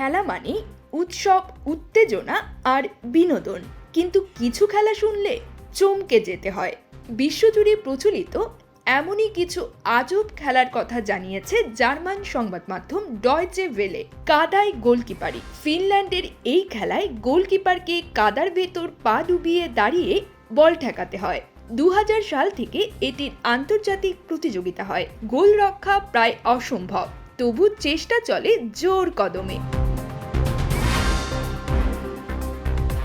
খেলা মানে উৎসব, উত্তেজনা আর বিনোদন। কিন্তু কিছু খেলা শুনলে চমকে যেতে হয়। বিশ্বজুড়ে প্রচলিত এমনই কিছু আজব খেলার কথা জানিয়েছে জার্মান সংবাদ মাধ্যম ডয়চে ভেলে কাদায় গোলকিপারি। ফিনল্যান্ডের এই খেলায় গোলকিপারকে কাদার ভেতর পা ডুবিয়ে দাঁড়িয়ে বল ঠেকাতে হয়। দু হাজার সাল থেকে এটির আন্তর্জাতিক প্রতিযোগিতা হয়। গোল রক্ষা প্রায় অসম্ভব। তবু চেষ্টা চলে জোর কদমে।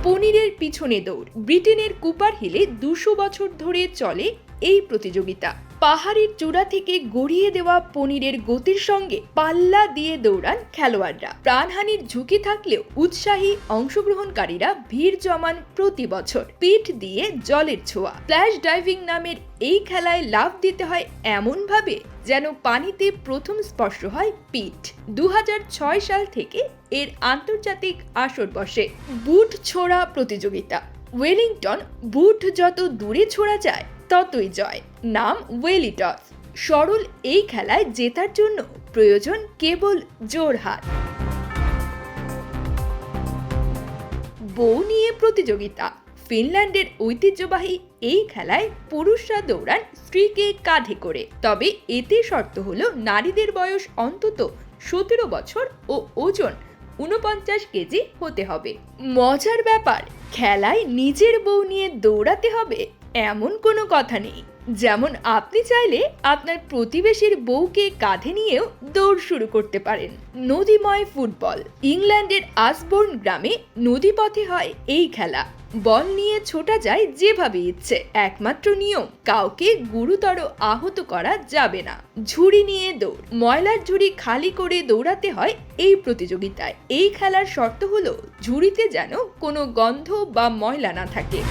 পনিরের পিছনে দৌড়। ব্রিটেনের কুপার হিলে দুশো বছর ধরে চলে এই প্রতিযোগিতা। পাহাড়ের চূড়া থেকে গড়িয়ে দেওয়া পনিরের গতির সঙ্গে পাল্লা দিয়ে দৌড়ান খেলোয়াড়রা। প্রাণহানির ঝুঁকি থাকলেও উৎসাহী অংশগ্রহণকারীরা ভিড় জমান প্রতি বছর। পিঠ দিয়ে জলের ছোঁয়া। ফ্ল্যাশ ডাইভিং নামের এই খেলায় লাভ দিতে হয় এমনভাবে যেন পানিতে প্রথম স্পর্শ হয় পিঠ। দু হাজার ছয় সাল থেকে এর আন্তর্জাতিক আসর বসে বুট ছোড়া প্রতিযোগিতা। ওয়েলিংটন বুট যত দূরে ছোড়া যায় ততই জয়। নাম ওয়েলিটস সরল এই খেলায় জেতার জন্য প্রয়োজন কেবল জোর হাত বউ নিয়ে প্রতিযোগিতা। ফিনল্যান্ডের ঐতিহ্যবাহী এই খেলায় পুরুষরা দৌড়ান স্ত্রীকে কাঁধে করে। তবে এতে শর্ত হলো নারীদের বয়স অন্তত সতেরো বছর ও ওজন উনপঞ্চাশ কেজি হতে হবে। মজার ব্যাপার, খেলায় নিজের বউ নিয়ে দৌড়াতে হবে এমন কোনো কথা নেই। যেমন আপনি চাইলে আপনার প্রতিবেশীর বউকে কাঁধে নিয়েও দৌড় শুরু করতে পারেন। নদীময় ফুটবল। ইংল্যান্ডের আসবোর্ন গ্রামে নদীপথে হয় এই খেলা। বল নিয়ে ছোটা যায় যেভাবে ইচ্ছে। একমাত্র নিয়ম, কাউকে গুরুতর আহত করা যাবে না। ঝুড়ি নিয়ে দৌড়। ময়লার ঝুড়ি খালি করে দৌড়াতে হয় এই প্রতিযোগিতায়। এই খেলার শর্ত হলো, ঝুড়িতে যেন কোনো গন্ধ বা ময়লা না থাকে।